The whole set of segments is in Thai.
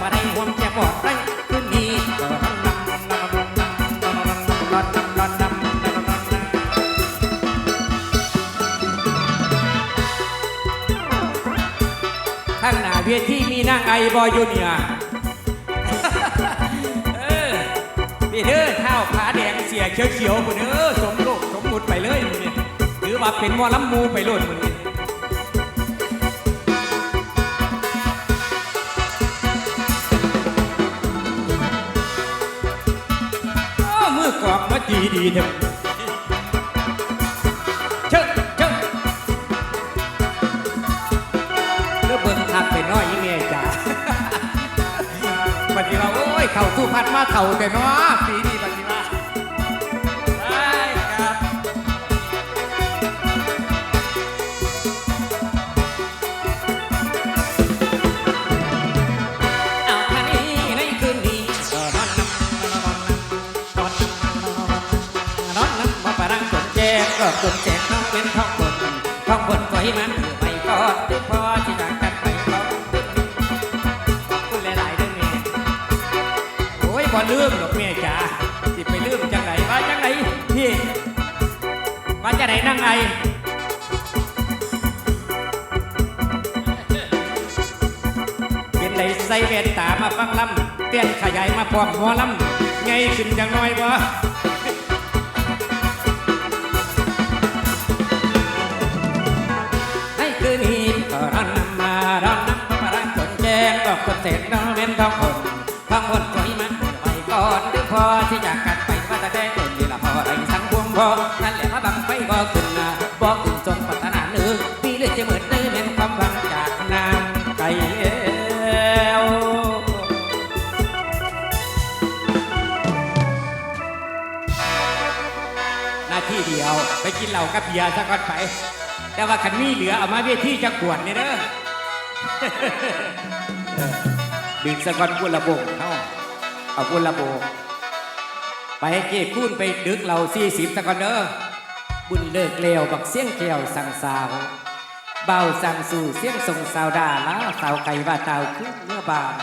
บ่ได้ห่วงแค่บอกได้คืนนี้ก็ร้อนนำร้อนนำร้อนข้างหน้าเวทีมีนางไอบอยอยู่เนี่ยเออพี่เด้อเท้าขาแดงเสียเขียวๆคนเด้อสมโลกสมมุติไปเลยเนี่ยถือว่าเป็นมอลำมูไปโลดมึงเนี่ ดีดีๆเถอะเชิญเชิญเลือเบิ่งทักไปน้อยยี่เมียจ้าบัดนี้ว่าโอ้ยเข่าสู้พัดมาเข่าแต่เนาะปี แจ้งก็จนแจ้งน้องเป็นท้องบนท้องบนก็ให้มันถือไปก่อนเดี๋ยวพอที่จากกันไปเขาขอบคุณหลายๆเด้อแม่โอ้ยบ่ลืมดอกแม่จ๋าสิไปลืมจังไหนว่าจังไหนพี่ว่าจังไหนนั่งไงเป็นไรใส่แว่นตามาฟังลำเตี้ยนขยายมาพร้อมหัวลำไงขึ้นจังน้อยบ่ จ้งก็เสร็จน้องเล่นท้องคนท้องคนก็ให้มันไปก่อนหรือพอที่จากกันไปว่าแต่แท้ต้นนี่ละพอได้สังพวงพอนั่นแหละมาบังไฟบ่ขึ้นนาบ่ขึ้นจงปัฒนาเนื้อปีเลือดจะเหมือนเนื้อเป็นความหวังจากนางไก่เอวหน้าที่เดียวไปกินเหล้ากับเบียร์ซะก่อนไป แต่ว่าคันมีเหลือเอามาเวทีจะขวดนี่เด้อเออ ดึงสะกอนบุญระบงเฮาเอาบุญระบงไปให้เก้คูนไปดึกเราสี่สิบสะกอนเด้อบุญเลิกเลวบักเสียงแก้วสั่งสาวเบาสั่งสู่เสียงส่งสาวดาล้าสาวไก่ว่าเตาขึ้นเมื่อบาน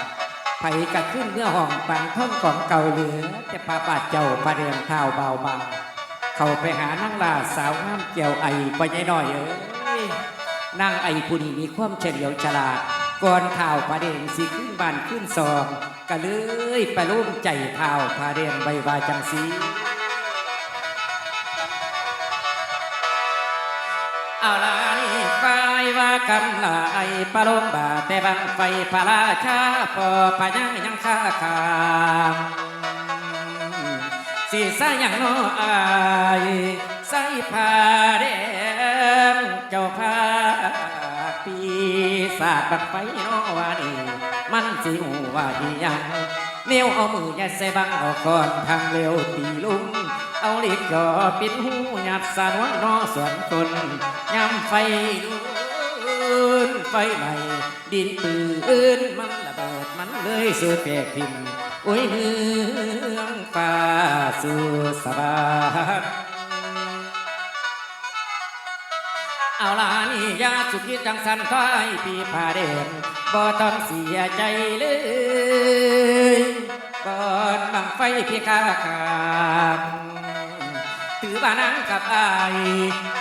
ไผกะขึ้นเมื่อห้องปังท่อนของเก่าเหลือจะพาบาดเจ้าพาเรียงเท้าเบาบางเข้าไปหานั่งลาสาวงามเกี่ยวไอไปยัยหน่อยเอ้ยนางไอผู้นี้มีความเฉลียวฉลาด ก่อนข่าวพาเดงสิขึ้นบานขึ้นซองก็เลยไปร่วมใจข่าวพาเดงใบวาจังสีเอาลานี่ไปว่ากำลาไอปลาลมบาแต่บังไฟพระราชาปอพะยังยังข้าคางสีสาย่างน้ออายใส่ผ้าแดงเจ้าผ้า ปีศาจบักไฟน้อว่านีมันสิหูว่าอีหยังเนียวเอามือยัดใส่บังเอาก่อนทางเร็วตีลุง เอาลิกจ่อปิดหูหยัดสานวนนอสวนคนยำไฟลุนไฟใหม่ดินปืนมันระเบิดมันเลยสู่แตกทิมโอ้ยเมืองป่าสู่สบาย เอาล่ะนี่ยาสุขีจังสันคอยปีผาเด่นบ่ต้องเสียใจเลยก่อนบังไฟพี่ข้าขามถือบ้านังกับอาย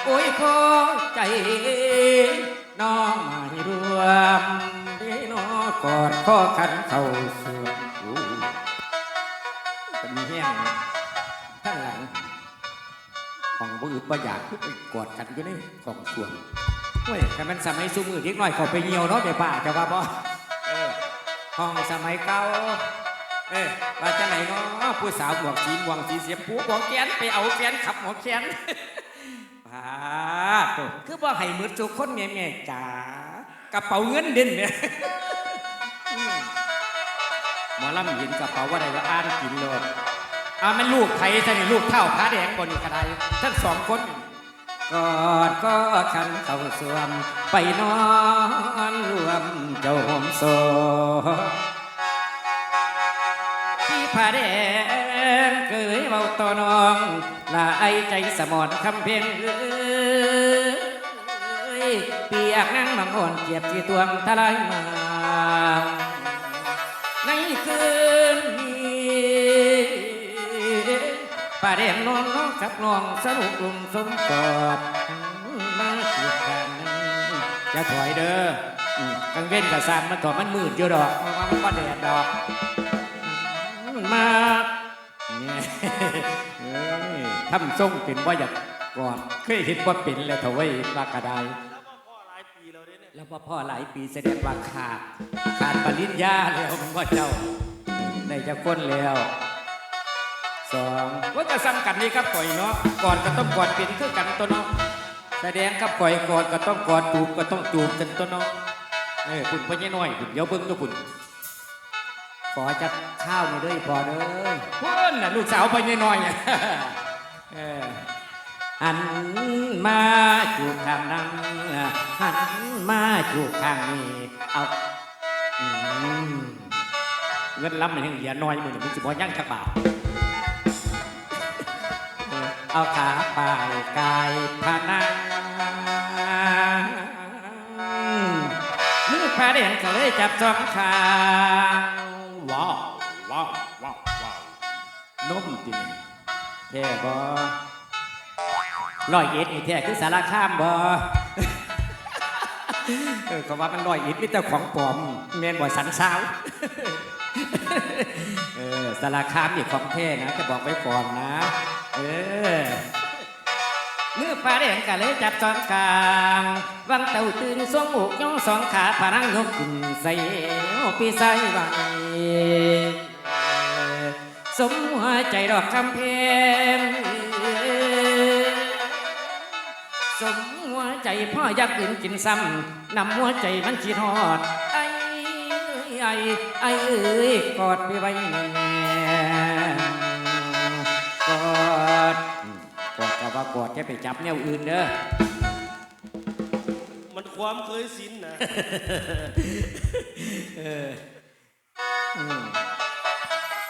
โอ้ยขอใจ น้องมาให้รวมพี่น้องกอดข้อขันเข้าสู่เป็นมีแห้ง ของบ่อึดบ่อยากคือไปกอดกันอยู่ในของส่วนเฮ้ยแต่มันสมัยสูมือเด็กน้อยเขาไปเหี่ยวเนาะเดี๋ยวป่าจะว่าบ่เออห้องสมัยเก่าเออว่าจะไหนเนาะผู้สาวหมวกสีม่วงสีเสียบผู้หมวกแขนไปเอาแขนขับหมวกแขนพาโตคือบ่ให้มืดทุกคนแม่แม่จ๋ากระเป๋าเงินเด่นเนี่ยหมอลำเห็นกระเป๋าว่าได้ว่าอ่านกินเลย อ่ามันลูกไทยใช่ไหมลูกเท่าพระแดงบนกระไดทั้งสองคนกอดก็ขันเข้าสวม ไปนอนรวมเจ้าหอมโซพี่ผาแดงเคยเบาต่อน้องลาไอใจสมอนคำเพียงเอ้ยเปียกนั่งมังอ่อนเกียบที่ตวงทลายมา ป่าแดงนอนน้องกับน้องสนุกลุมสมกอดมาอีกครั้งหนึงจะถอยเด้อกลางเว้นกับสามมันถอดมันมืดอยู่ดอกมันก็แดดดอกมาทำทรงเป็นว่าอยากกอดเคยเห็นว่าเป็นแล้วเถอะเว้ยว่ากระไดแล้วพ่อหลายปีแล้วเนี่ยแล้วพ่อหลายปีแสดงว่าขาดขาดปริญญาแล้วมันว่าเจ้าได้จะก้นแล้ว สองว่าจะซ้ำกันนี่ครับก่อยเนาะก่อนก็ต้องกอดเป็นคือกันตัวเนาะแสดงกับก่อยกอดก็ต้องกอดจูบก็ต้องจูบกันตัวเนาะเออคุณพ่อใหญ่น้อยคุณเดี๋ยวเบิ่งตัวคุณขอจัดข้าวมาด้วยพอเด้อพ่นน่ะลูกสาวพ่อใหญ่น้อยอะเออหันมาจูบข้างนั้นหันมาจูบข้างนี้เอาอืมเงินล้ำมันยังเหลือน้อยมือมันสิบ่ยังจะบาท เออเอาขาไปกายพนังมือพาแดงก็เลยจับสองขางว้าวว้าวว้าวว้าวนุ่มจริงแท่บอร้อยเอ็ดนี่แท้คือสารข้ามบ่เออก็ว่ามันร้อยเอ็ดมีแต่ของปลอมแม่นบ่สันสาว เออสารคามนี่ของแท้นะ จะบอกไว้ก่อนนะ เออมือปลาแดงก็เลยจับจอนกลางวังเต่าตื่นสวงอกย่องสองขาพนังยกขึ้นใส่ปีใส่ไว้สมหัวใจดอกคำเพงสมหัวใจพ่ออยากกินกินซ้ำนำหัวใจมันขีทอด ไอ้ไอ้ไอ้เอ้ยกอดไปไว้แน่กอดกอดกับว่ากอดแค่ไปจับแนวอื่นเด้อมันความเคยสินนะ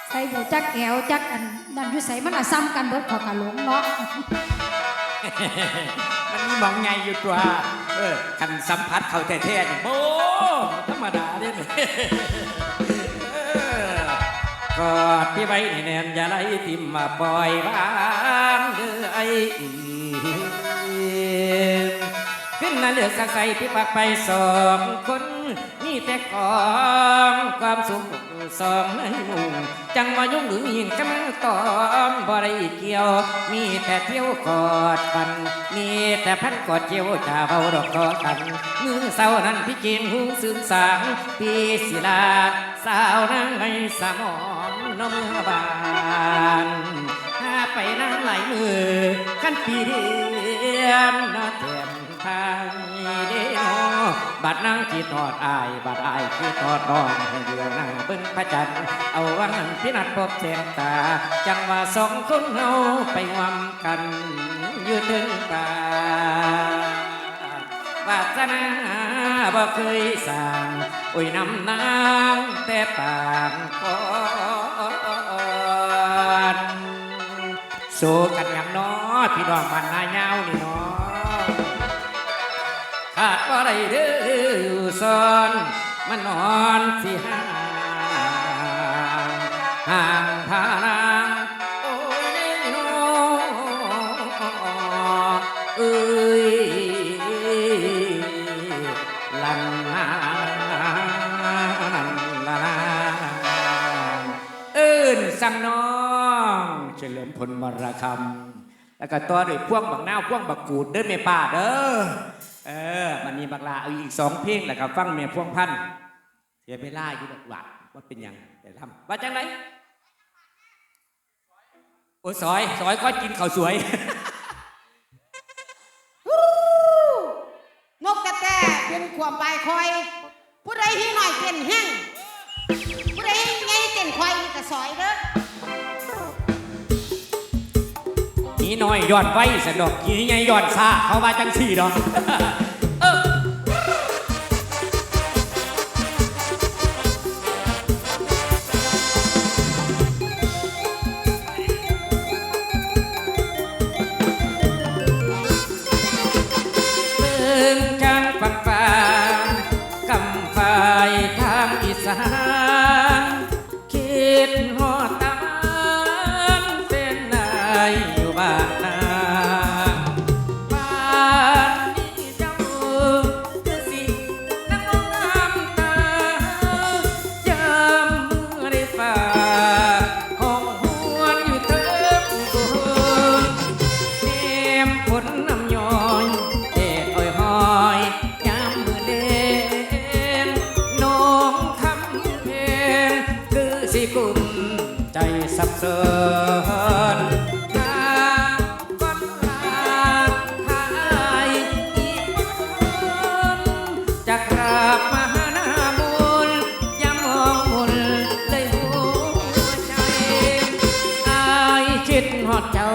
ใส่บูจักแอวจักอันนั่นอยู่ใส่มันอะซ้ำกันเบิดเขอกะหลงเนาะมันมีมองไงอยู่ตัวเออคันสัมผัสเขาแท้ๆนี่โอ้ ธรรมดาเด้นกอดพี่ไว้ในแนนอย่าไล่ทิมมาปล่อยวางเด้อไอ้ ขึ้นมาเลือกสักใส่พี่ปักไปสองคนนี่แต่ของความสุขสองนมู่จังว่ายุ่งหรือมีกำลังตอมบ่ได้เกี่ยว มีแต่เที่ยวกอดกัน มีแต่พันกอดเจียวจะเบาดอกคอกันมือเศร้านั้นพี่จีนหูซึมสางพี่ศิลาสาวนางในสมอนนมบานถ้าไปนั่งไหลมือขั้นปีเดียนนาเทียม ทางเดียวบัดนั่งที่ทอดอาย บัดอายที่ทอดน้องให้เดือหน้าเบิ้งพระจันทร์เอาวันนั้นพี่นัดพบแสงตา จังว่าสองคนเฮาไปงวมกันอยู่ถึงตาวาสนาบ่เคยสั่งโอ้ยนำนางแต่ปางก่อนสู้กันอย่างน้อพี่น้องบ้านนายาวนี่น้อาดบ่ได้เด้ออยู่ซ่อนมันนอนสิห่างห่างทานาโอ้ยเด้อน้อเอ้ยลันลาลันลาเอิ้นสังน้องเฉลิมพลมรคำแล้วก็ต่อด้วยพวงบักนาพวงบักกูดเด้อเมป้าเด้อ เออมันมีบักลาเอาอีกสองเพลงแล้วก็ฟังเมียพวงพันเสียไปล่าอยู่ดอกหวัดว่าเป็นยังแต่ทำว่าจังไรโอ้ยซอยซอยก็กินข้าวสวยนกกระแตเป็นขวบใบคอย ผู้ใดที่หน่อยเป็นแห้งผู้ใดไงเต้นคอยนี่ก็ซอยเด้อ นีน้อยย้อนไว้สนดอกนีใหญ่ย้อนซาเขาว่าจังสี่ดอกเออเบิ่งกลางฝั่งฟ้ากำฝ่ายทางอีสาน สิกุมใจสับสนหาก่ลาทายอีกคนจะกราบมหานาบุญยามมองมุนเลยหัวใจอายคิดหอดเจ้า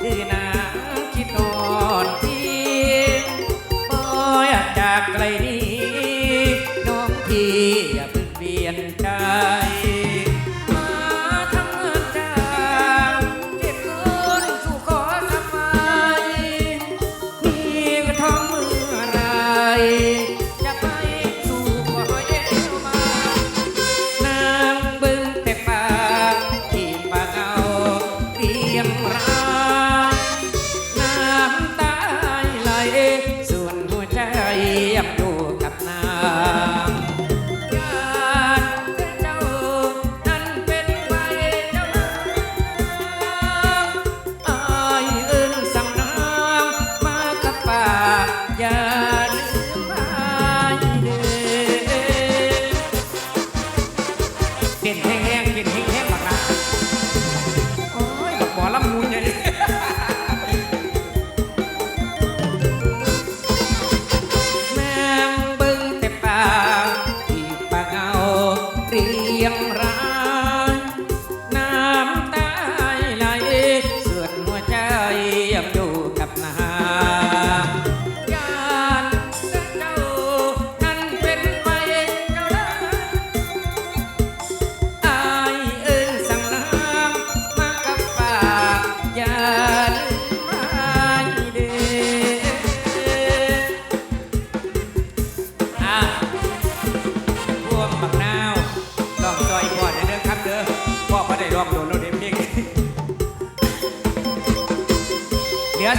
คือนางคิดหอดพี่ปอยจากไกลนี้น้องพี่อย่าเพิ่งเปลี่ยนใจ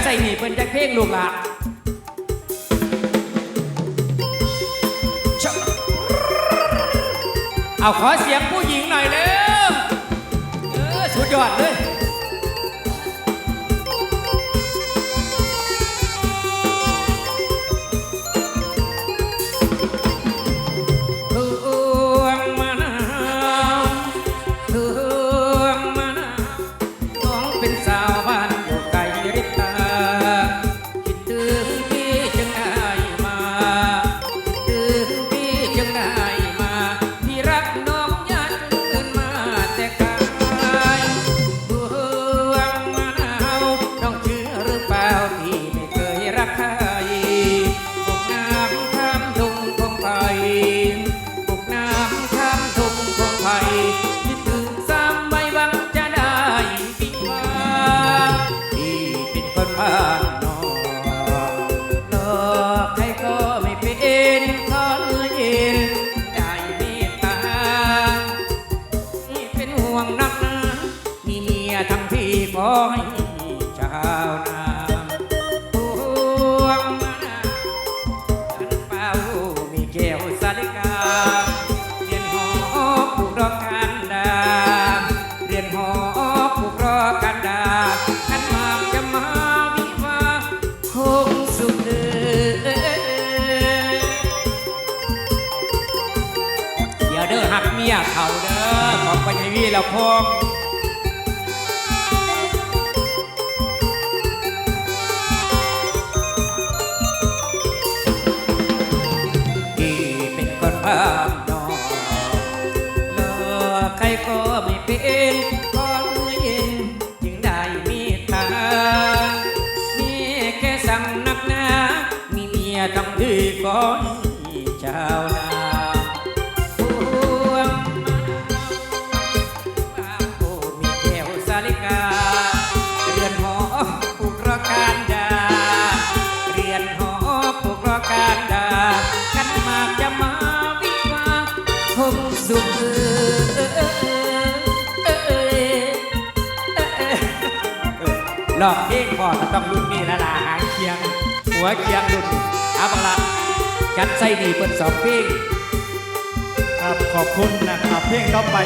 ใส่หนีเพิ่นจักเพลงลูกละเอาขอเสียงผู้หญิงหน่อยเร็วเออสุดยอดเลย Happy ละพอง ลิกา เรียนหอปลูกรอการดา เรียนหอปลูกรอการดา กันมาจะมาวิวาคงสุขหลอกเพ่งพอต้องรุ่นนี่ละลาหางเคียง หัวเคียงรุ่นอาบังละกันใส่ดีเปิดสองเพ่งครับขอบคุณนะครับ เพลงต่อไป